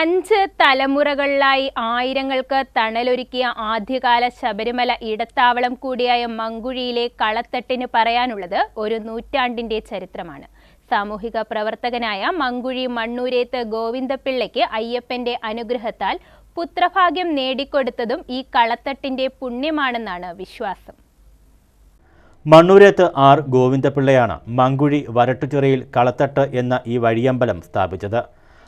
അഞ്ച് തലമുറകളിലായി ആയിരങ്ങൾക്ക് തണലൊരുക്കിയ ആദ്യകാല ശബരിമല ഇടത്താവളം കൂടിയായ മങ്കുഴിയിലെ കളത്തട്ടിന് പറയാനുള്ളത് ഒരു നൂറ്റാണ്ടിന്റെ ചരിത്രമാണ്. സാമൂഹിക പ്രവർത്തകനായ മങ്കുഴി മണ്ണൂരേത്ത് ഗോവിന്ദപിള്ളയ്ക്ക് അയ്യപ്പന്റെ അനുഗ്രഹത്താൽ പുത്രഭാഗ്യം നേടിക്കൊടുത്തതും ഈ കളത്തട്ടിന്റെ പുണ്യമാണെന്നാണ് വിശ്വാസം. മണ്ണൂരേത്ത് ആർ ഗോവിന്ദപിള്ളയാണ് മങ്കുഴി വരട്ടുചിറയിൽ കളത്തട്ട് എന്ന ഈ വഴിയമ്പലം സ്ഥാപിച്ചത്.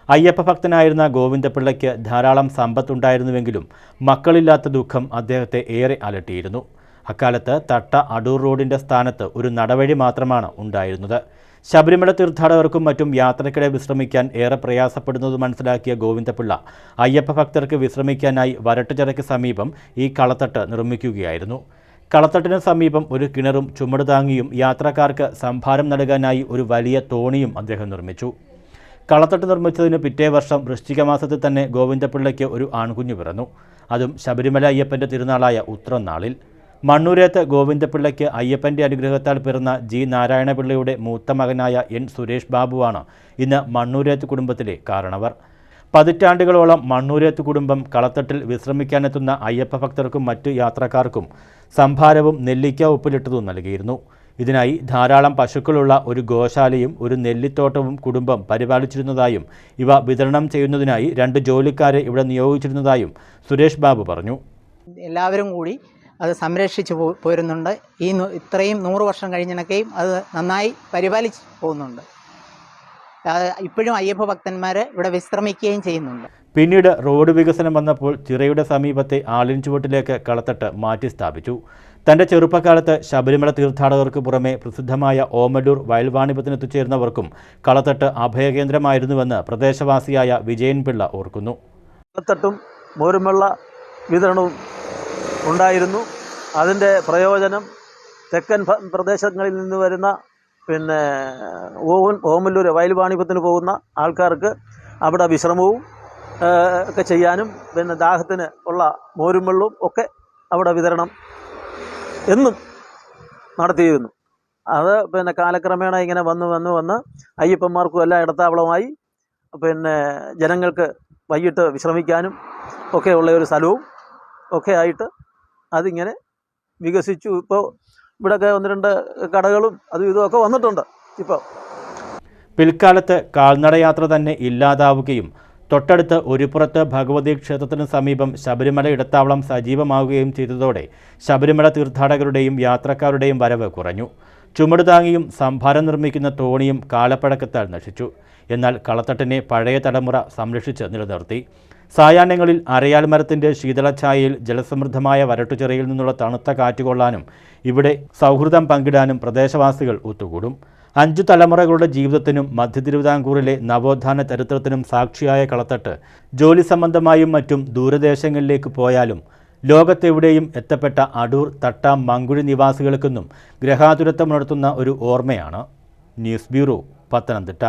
അയ്യപ്പ ഭക്തനായിരുന്ന ഗോവിന്ദപിള്ളയ്ക്ക് ധാരാളം സമ്പത്തുണ്ടായിരുന്നുവെങ്കിലും മക്കളില്ലാത്ത ദുഃഖം അദ്ദേഹത്തെ ഏറെ അലട്ടിയിരുന്നു. അക്കാലത്ത് തട്ട അടൂർ റോഡിന്റെ സ്ഥാനത്ത് ഒരു നടവഴി മാത്രമാണ് ഉണ്ടായിരുന്നത്. ശബരിമല തീർത്ഥാടകർക്കും മറ്റും യാത്രക്കിടെ വിശ്രമിക്കാൻ ഏറെ പ്രയാസപ്പെടുന്നത് മനസ്സിലാക്കിയ ഗോവിന്ദപിള്ള അയ്യപ്പ ഭക്തർക്ക് വിശ്രമിക്കാനായി വരട്ടുചിറയ്ക്ക് സമീപം ഈ കളത്തട്ട് നിർമ്മിക്കുകയായിരുന്നു. കളത്തട്ടിന് സമീപം ഒരു കിണറും ചുമട് താങ്ങിയും യാത്രക്കാർക്ക് സംഭാരം നൽകാനായി ഒരു വലിയ തോണിയും അദ്ദേഹം നിർമ്മിച്ചു. കളത്തട്ട് നിർമ്മിച്ചതിന് പിറ്റേ വർഷം വൃശ്ചിക മാസത്തിൽ തന്നെ ഗോവിന്ദപിള്ളയ്ക്ക് ഒരു ആൺകുഞ്ഞു പിറന്നു. അതും ശബരിമല അയ്യപ്പന്റെ തിരുനാളായ ഉത്രനാളിൽ മണ്ണൂരേത്ത് ഗോവിന്ദപിള്ളയ്ക്ക് അയ്യപ്പന്റെ അനുഗ്രഹത്താൽ പിറന്ന ജി നാരായണപിള്ളയുടെ മൂത്ത മകനായ എൻ സുരേഷ് ബാബുവാണ് ഇന്ന് മണ്ണൂരേത്ത് കുടുംബത്തിലെ കാരണവർ. പതിറ്റാണ്ടുകളോളം മണ്ണൂരേത്ത് കുടുംബം കളത്തട്ടിൽ വിശ്രമിക്കാനെത്തുന്ന അയ്യപ്പ ഭക്തർക്കും മറ്റു യാത്രക്കാർക്കും സംഭാരവും നെല്ലിക്ക ഉപ്പിലിട്ടതും നൽകിയിരുന്നു. ഇതിനായി ധാരാളം പശുക്കളുള്ള ഒരു ഗോശാലയും ഒരു നെല്ലിത്തോട്ടവും കുടുംബം പരിപാലിച്ചിരുന്നതായും ഇവ വിതരണം ചെയ്യുന്നതിനായി രണ്ട് ജോലിക്കാരെ ഇവിടെ നിയോഗിച്ചിരുന്നതായും സുരേഷ് ബാബു പറഞ്ഞു. എല്ലാവരും കൂടി അത് സംരക്ഷിച്ചു പോരുന്നുണ്ട്. ഈ ഇത്രയും നൂറ് വർഷം കഴിഞ്ഞിടക്കെയും അത് നന്നായി പരിപാലിച്ച് പോകുന്നുണ്ട്. ഇപ്പോഴും അയ്യപ്പ ഭക്തന്മാർ ഇവിടെ വിശ്രമിക്കുകയും ചെയ്യുന്നുണ്ട്. പിന്നീട് റോഡ് വികസനം വന്നപ്പോൾ ചിറയുടെ സമീപത്തെ ആളിൻ ചുവട്ടിലേക്ക് കളത്തട്ട് മാറ്റി സ്ഥാപിച്ചു തന്റെ ചെറുപ്പകാലത്ത് ശബരിമല തീർത്ഥാടകർക്ക് പുറമെ പ്രസിദ്ധമായ ഓമലൂർ വയൽവാണിഭത്തിന് എത്തിച്ചേർന്നവർക്കും കളത്തട്ട് അഭയകേന്ദ്രമായിരുന്നുവെന്ന് പ്രദേശവാസിയായ വിജയൻപിള്ള ഓർക്കുന്നു. കളത്തട്ടും മോരുമുള്ള വിതരണവും ഉണ്ടായിരുന്നു. അതിന്റെ പ്രയോജനം തെക്കൻ പ്രദേശങ്ങളിൽ നിന്ന് വരുന്ന പിന്നെ ഓവൻ ഓമല്ലൂർ വയൽവാണിപത്തിന് പോകുന്ന ആൾക്കാർക്ക് അവിടെ വിശ്രമവും ഒക്കെ ചെയ്യാനും പിന്നെ ദാഹത്തിന് ഉള്ള മോരുമുള്ളും ഒക്കെ അവിടെ വിതരണം എന്നും നടത്തിയിരുന്നു. അത് പിന്നെ കാലക്രമേണ ഇങ്ങനെ വന്ന് വന്ന് വന്ന് അയ്യപ്പന്മാർക്കും എല്ലാം ഇടത്താവളമായി പിന്നെ ജനങ്ങൾക്ക് വൈകിട്ട് വിശ്രമിക്കാനും ഒക്കെ ഉള്ള ഒരു സ്ഥലവും ഒക്കെ ആയിട്ട് അതിങ്ങനെ വികസിച്ചു. ഇപ്പോൾ ഇവിടെയൊക്കെ ഒന്ന് രണ്ട് കടകളും അതും ഇതും ഒക്കെ വന്നിട്ടുണ്ട് ഇപ്പോൾ പിൽക്കാലത്ത് കാൽനടയാത്ര തന്നെ ഇല്ലാതാവുകയും തൊട്ടടുത്ത് ഒരുപുറത്ത് ഭഗവതി ക്ഷേത്രത്തിന് സമീപം ശബരിമല ഇടത്താവളം സജീവമാവുകയും ചെയ്തതോടെ ശബരിമല തീർത്ഥാടകരുടെയും യാത്രക്കാരുടെയും വരവ് കുറഞ്ഞു. ചുമട് താങ്ങിയും സംഭാരം നിർമ്മിക്കുന്ന തോണിയും കാലപ്പഴക്കത്താൽ നശിച്ചു. എന്നാൽ കളത്തട്ടിനെ പഴയ തലമുറ സംരക്ഷിച്ച് നിലനിർത്തി. സായാഹ്നങ്ങളിൽ അരയാൽ മരത്തിന്റെ ശീതളഛായയിൽ ജലസമൃദ്ധമായ വരട്ടുചിറയിൽ നിന്നുള്ള തണുത്ത കാറ്റുകൊള്ളാനും ഇവിടെ സൗഹൃദം പങ്കിടാനും പ്രദേശവാസികൾ ഒത്തുകൂടും. അഞ്ചു തലമുറകളുടെ ജീവിതത്തിനും മധ്യ തിരുവിതാംകൂറിലെ നവോത്ഥാന ചരിത്രത്തിനും സാക്ഷിയായ കളത്തട്ട് ജോലി സംബന്ധമായും മറ്റും ദൂരദേശങ്ങളിലേക്ക് പോയാലും ലോകത്തെവിടെയും എത്തപ്പെട്ട അടൂർ തട്ട മങ്കുഴി നിവാസികൾക്കെന്നും ഗ്രഹാതുരത്വമുണർത്തുന്ന ഒരു ഓർമ്മയാണ്. News bureau Pathanamthitta.